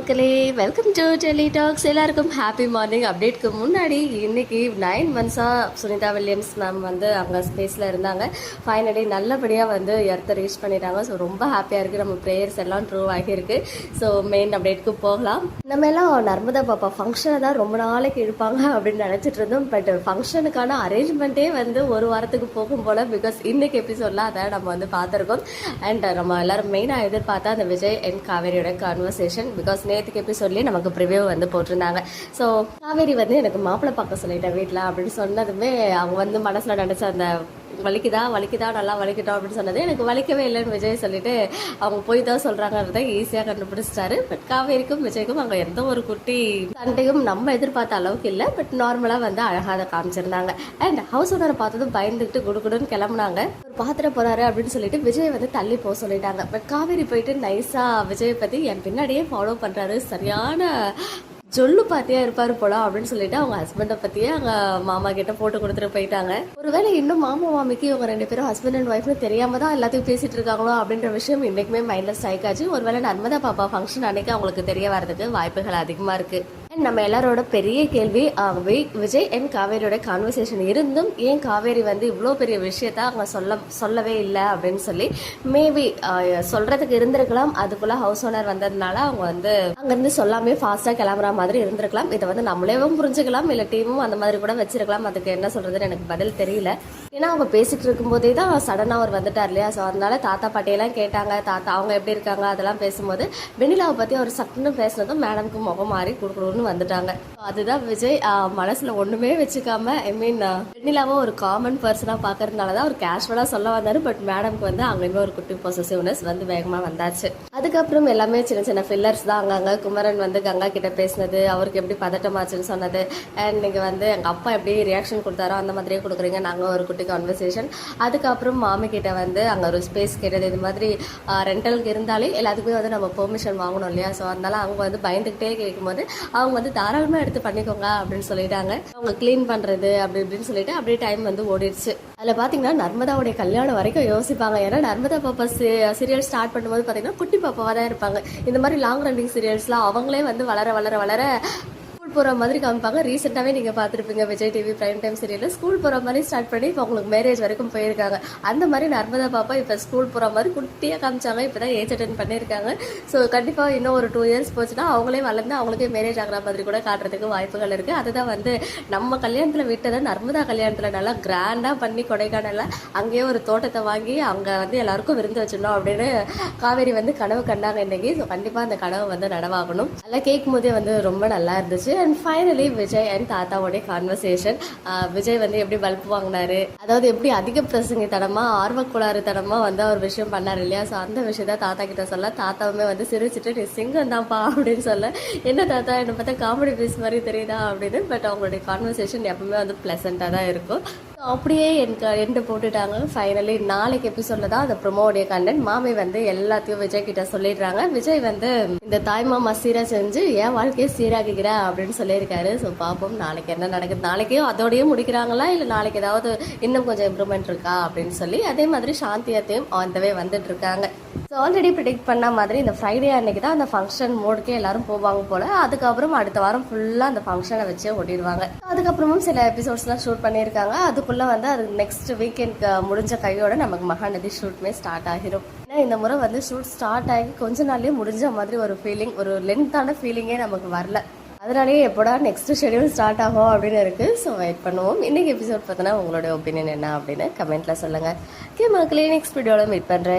மக்களே welcome to tele talks எல்லாருக்கும் happy morning அப்டேட்க்கு முன்னாடி இன்னைக்கு நைன் மந்த்ஸாக சுனிதா வில்லியம்ஸ் மேம் வந்து அங்கே ஸ்பேஸில் இருந்தாங்க. ஃபைனலி நல்லபடியாக வந்து எர்த்தை ரீச் பண்ணிட்டாங்க. ஸோ ரொம்ப ஹாப்பியாக இருக்குது நம்ம ப்ரேயர்ஸ் எல்லாம் ட்ரூ ஆகியிருக்கு. ஸோ மெயின் அப்டேட்க்கு போகலாம். நம்ம எல்லாம் நர்மதா பாப்பா ஃபங்க்ஷனை தான் ரொம்ப நாளைக்கு இழுப்பாங்க அப்படின்னு நினச்சிட்டு இருந்தோம். பட் ஃபங்க்ஷனுக்கான அரேஞ்ச்மெண்ட்டே வந்து ஒரு வாரத்துக்கு போகும் போல் பிகாஸ் இன்னைக்கு எபிசோடில் அதை நம்ம வந்து பார்த்துருக்கோம். அண்ட் நம்ம எல்லாரும் மெயினாக எதிர்பார்த்தா அந்த விஜய் அண்ட் காவேரியோட கான்வர்சேஷன் பிகாஸ் நேற்றுக்கு எபிசோட்லேயே நமக்கு ப்ரிவியூ வந்து போட்டிருந்தாங்க. ஸோ காவேரி வந்து எனக்கு மாப்பிள்ளை பார்க்க சொல்லிட்டேன் வீட்டில் அப்படின்னு சொன்னதுமே அவங்க வந்து மனசில் நினச்ச அந்த வலிக்குதா வலிக்குதா நல்லா வலிக்கட்டும் அப்படின்னு சொன்னது. எனக்கு வலிக்கவே இல்லைன்னு விஜய் சொல்லிட்டு அவங்க போய் தான் சொல்கிறாங்கிறத ஈஸியாக கண்டுபிடிச்சிட்டாரு. பட் காவேரிக்கும் விஜய்க்கும் அங்கே எந்த ஒரு குட்டி சண்டையும் நம்ம எதிர்பார்த்த அளவுக்கு இல்லை. பட் நார்மலாக வந்து அழகாக அதை காமிச்சிருந்தாங்க. அண்ட் ஹவுஸ் ஓனரை பார்த்ததும் பயந்துக்கிட்டு குடுகுடுன்னு கிளம்புனாங்க. ஒரு பாத்திர போறாரு அப்படின்னு சொல்லிட்டு விஜய் வந்து தள்ளி போக சொல்லிட்டாங்க. பட் காவேரி போயிட்டு நைஸா விஜய் பத்தி என் பின்னாடியே ஃபாலோ பண்றாரு. சரியான ஜொல்லு பாத்தியா இருப்பாரு போல அப்படின்னு சொல்லிட்டு அவங்க ஹஸ்பண்டை பத்தியே அவங்க மாமா கிட்ட போட்டு கொடுத்துட்டு போயிட்டாங்க. ஒருவேளை இன்னும் மாமா மாமிக்கு இவங்க ரெண்டு பேரும் ஹஸ்பண்ட் அண்ட் ஒய்ஃப்னு தெரியாம தான் எல்லாத்தையும் பேசிட்டு இருக்காங்களோ அப்படின்ற விஷயம் இன்னைக்குமே மைண்ட்ல ஸ்ட்ரைக் ஆச்சு ஒருவேளை நர்மதா பாப்பா ஃபங்க்ஷன் அன்னைக்கு அவங்களுக்கு தெரிய வரதுக்கு வாய்ப்புகள் அதிகமா இருக்கு. நம்ம எல்லாரோட பெரிய கேள்வி வி- விஜய் அண்ட் காவேரியோட கான்வர்சேஷன் இருந்தும் ஏன் காவேரி வந்து இவ்வளோ பெரிய விஷயத்த அவங்க சொல்ல சொல்லவே இல்லை அப்படின்னு சொல்லி மேபி சொல்றதுக்கு இருந்திருக்கலாம். அதுக்குள்ள ஹவுஸ் ஓனர் வந்ததுனால அவங்க வந்து அங்கேருந்து சொல்லாமே ஃபாஸ்ட்டாக கிளம்புற மாதிரி இருந்திருக்கலாம். இதை வந்து நம்மளேவும் புரிஞ்சுக்கலாம் இல்லை டீமும் அந்த மாதிரி கூட வச்சிருக்கலாம். அதுக்கு என்ன சொல்றதுன்னு எனக்கு பதில் தெரியல. ஏன்னா அவங்க பேசிட்டு இருக்கும்போதே தான் சடனாக அவர் வந்துட்டார் இல்லையா? ஸோ அதனால தாத்தா பாட்டியெல்லாம் கேட்டாங்க. தாத்தா அவங்க எப்படி இருக்காங்க? அதெல்லாம் பேசும்போது வெண்ணிலாவை பற்றி அவர் சட்டுன்னு பேசினதும் மேடம்க்கு முகம் மாறி கொடுக்கணும்னு வந்துட்டாங்க. அதுதான் விஜய் மனசில் ஒன்றுமே வச்சுக்காம ஐ மீன் வெண்ணிலாவை ஒரு காமன் பர்சனாக பார்க்கறதுனால தான் அவர் கேஷுவலாக சொல்ல வந்தார். பட் மேடம்க்கு வந்து அங்கங்க ஒரு குட்டி பொசசிவ்னஸ் வந்து வேகமாக வந்தாச்சு. அதுக்கப்புறம் எல்லாமே சின்ன சின்ன ஃபில்லர்ஸ் தான் அங்கங்கே. குமரன் வந்து கங்கா கிட்ட பேசினது அவருக்கு எப்படி பதட்டமாச்சுன்னு சொன்னது. அண்ட் நீங்கள் வந்து எங்கள் அப்பா எப்படி ரியாக்ஷன் கொடுத்தாரோ அந்த மாதிரியே கொடுக்குறீங்க. நாங்கள் ஒரு குட்டி கான்வர்சேஷன் அதுக்கப்புறம் மாமி கிட்ட வந்து அங்கே ஒரு ஸ்பேஸ் கேட்டது. இது மாதிரி ரெண்டலுக்கு இருந்தாலே எல்லாத்துக்குமே வந்து நம்ம பெர்மிஷன் வாங்கணும் இல்லையா? ஸோ அதனால அவங்க வந்து பயந்துகிட்டே கேட்கும்போது அவங்க வந்து தாராளமாக எடுத்து பண்ணிக்கோங்க அப்படின்னு சொல்லிட்டாங்க. அவங்க க்ளீன் பண்ணுறது அப்படி இப்படின்னு சொல்லிட்டு அப்படியே டைம் வந்து ஓடிடுச்சு. அதில் பார்த்தீங்கன்னா நர்மதாவுடைய கல்யாணம் வரைக்கும் யோசிப்பாங்க. ஏன்னா நர்மதா பாப்பா சீரியல் ஸ்டார்ட் பண்ணும்போது பார்த்தீங்கன்னா குட்டி பாப்பாவா தான் இருப்பாங்க. இந்த மாதிரி லாங் ரன்னிங் சீரியல்ஸ்லாம் அவங்களே வந்து வளர வளர வளர போகிற மாதிரி காமிப்பாங்க. ரீசெண்டாகவே நீங்கள் பார்த்துருப்பீங்க விஜய் டிவி பிரைம் டைம் சீரியலில் ஸ்கூல் போகிற மாதிரி ஸ்டார்ட் பண்ணி இப்போ உங்களுக்கு மேரேஜ் வரைக்கும் போயிருக்காங்க. அந்த மாதிரி நர்மதா பாப்பா இப்போ ஸ்கூல் போகிற மாதிரி குட்டியாக காமிச்சாங்க. இப்போ தான் ஏஜ் அட்டன் பண்ணியிருக்காங்க. ஸோ கண்டிப்பாக இன்னும் ஒரு டூ இயர்ஸ் போச்சுன்னா அவங்களே வளர்ந்து அவங்களுக்கே மேரேஜ் ஆகிற மாதிரி கூட காட்டுறதுக்கு வாய்ப்புகள் இருக்குது அதுதான் வந்து நம்ம கல்யாணத்தில் விட்டதை நர்மதா கல்யாணத்தில் நல்லா கிராண்டாக பண்ணி கொடைக்கானலில் அங்கேயே ஒரு தோட்டத்தை வாங்கி அங்கே வந்து எல்லாருக்கும் விருந்து வச்சிடணும் அப்படின்னு காவேரி வந்து கனவு கண்டாங்க இன்றைக்கி ஸோ கண்டிப்பாக அந்த கனவு வந்து நடவாகணும் அதெல்லாம் கேட்கும் போதே வந்து ரொம்ப நல்லா இருந்துச்சு. அண்ட் ஃபைனலி விஜய் அண்ட் தாத்தாவோடைய கான்வர்சேஷன் விஜய் வந்து எப்படி பல்ப் வாங்கினாரு? அதாவது எப்படி அதிக பிரசங்கித்தனமா ஆர்வக்குளாறு தனமா வந்து அவர் விஷயம் பண்ணார் இல்லையா? ஸோ அந்த விஷயத்த தாத்தா கிட்ட சொல்ல தாத்தாவுமே வந்து சிரிச்சிட்டு நீ சிங்கம் தான்ப்பா அப்படின்னு சொல்ல என்ன தாத்தா என்னை பார்த்தா காமெடி பீஸ் மாதிரி தெரியுதா? அப்படின்னு. பட் அவங்களுடைய கான்வர்சேஷன் எப்பவுமே வந்து ப்ளசண்ட்டாக தான் இருக்கும். அப்படியே எனக்கு எண்டு போட்டுட்டாங்க. ஃபைனலி நாளைக்கு எபிசோட்ல தான் அந்த ப்ரொமோடைய கண்டென்ட் மாமி வந்து எல்லாத்தையும் விஜய் கிட்ட சொல்லிடுறாங்க. விஜய் வந்து இந்த தாய்மாமா சீரா செஞ்சு என் வாழ்க்கையை சீராக்கிக்கிற அப்படின்னு சொல்லியிருக்காரு. ஸோ பார்ப்போம் நாளைக்கு என்ன நடக்குது. நாளைக்கும் அதோடயே முடிக்கிறாங்களா? இல்லை நாளைக்கு ஏதாவது இன்னும் கொஞ்சம் இம்ப்ரூவ்மெண்ட் இருக்கா? அப்படின்னு சொல்லி அதே மாதிரி சாந்தியத்தையும் ஆந்தவே வந்துட்டு இருக்காங்க ஸோ ஆல்ரெடி ப்ரிடிக்ட் பண்ண மாதிரி இந்த ஃப்ரைடே அன்னைக்கு தான் அந்த ஃபங்க்ஷன் மோடுக்கே எல்லாரும் போவாங்க போல. அதுக்கப்புறம் அடுத்த வாரம் ஃபுல்லாக அந்த ஃபங்க்ஷனை வச்சே ஓட்டிடுவாங்க அதுக்கப்புறமும் சில எபிசோட்ஸ்லாம் ஷூட் பண்ணியிருக்காங்க. அதுக்கு அதுக்குள்ளே வந்து அது நெக்ஸ்ட் வீக்கெண்ட் முடிஞ்ச கையோட நமக்கு மகாநதி ஷூட்மே ஸ்டார்ட் ஆகிரும். ஏன்னா இந்த முறை வந்து ஷூட் ஸ்டார்ட் ஆகி கொஞ்ச நாள்லேயே முடிஞ்ச மாதிரி ஒரு ஃபீலிங் ஒரு லென்த்தான ஃபீலிங்கே நமக்கு வரல. அதனாலேயே எப்போடா நெக்ஸ்ட் ஷெடியூல் ஸ்டார்ட் ஆகும் அப்படின்னு இருக்குது ஸோ வெயிட் பண்ணுவோம். இன்றைக்கி எபிசோட் பார்த்தோன்னா உங்களோட ஒப்பீனியன் என்ன அப்படின்னு கமெண்ட்டில் சொல்லுங்கள் ஓகே மக்களே நெக்ஸ்ட் வீடியோவில் மீட் பண்ணுறேன்